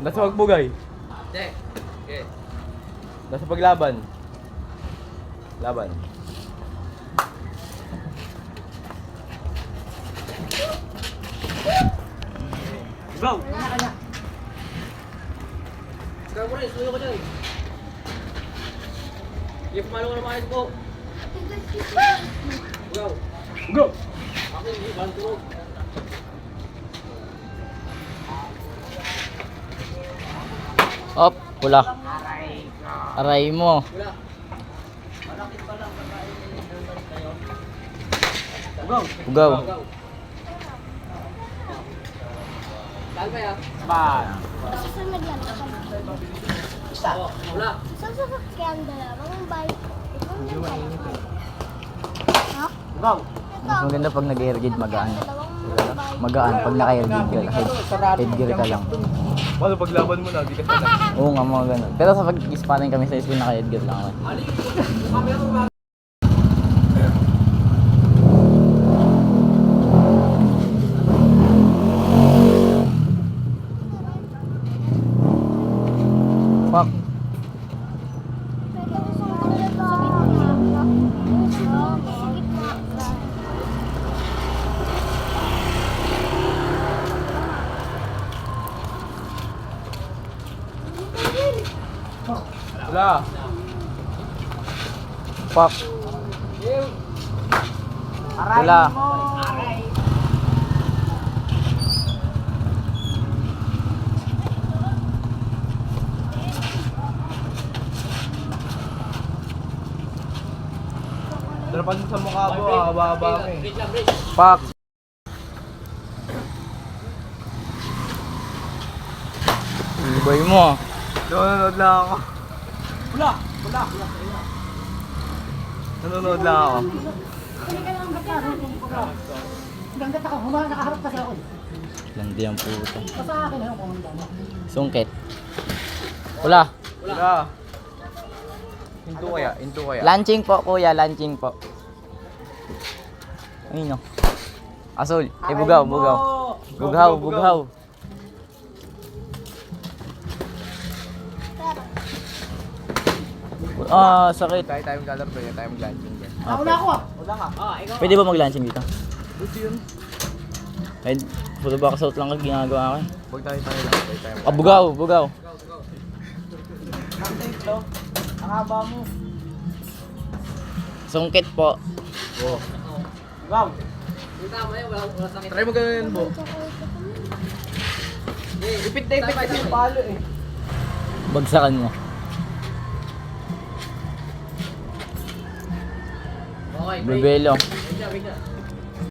Nasa pagbugay. Hindi. Okay. Nasa paglaban. Laban. Go! Scar mo rin, suyo ko dyan. Hindi pumalo ko ng mga ko. Go! Go! Ako hindi, balang Op, pula. Aray mo. Ugaw. Ba. Susunod yan. Oo, wala. Saan sa sakyan dalawang bike? Go! Ito. Mas maganda pag nag-airgid magaan. Dalawang. Magaan pag naka-airgid ka. Head, headgear ka lang. Paano paglaban mo na? Di ka sana. Oo nga mga ganun. Pero sa pag-sparring kami sa school naka-headgear lang ako. Fuck. Pwede ko sa gitna. Sa gitna. Wala. Fuck. Wala. Darapan mo sa mukha mo, ah, haba-haba mo eh. Fuck. Ibay mo. Nanonood lang ako. Wala! Wala! Nanonood lang ako. Ganda ka, humana nakaharap kasi ako. Landi ang puta. Basta akin na yung. Sungkit. Wala. Wala. Hinto kaya, hinto kaya. Launching po, kuya. Launching po. Ayun o. Asol. Eh, bugaw, bugaw. Bughaw, bughaw. Ah, sakit. Tayo tayo maglalaro tayo, tayo mag-launching dyan. Ako na ako ah. Wala ka. Ah, ikaw. Pwede ba mag-launching dito? Buti yun. Ay, puro ba kasot lang ang ginagawa ko. eh. Huwag tayo tayo lang, tayo tayo. Ah, bugaw, bugaw. Ang haba mo. Sungkit po. Wow. Yung tama yun, wala, wala sakit. Try mo ganun po. Ipit na ipit yung palo eh. Bagsakan mo. Okay,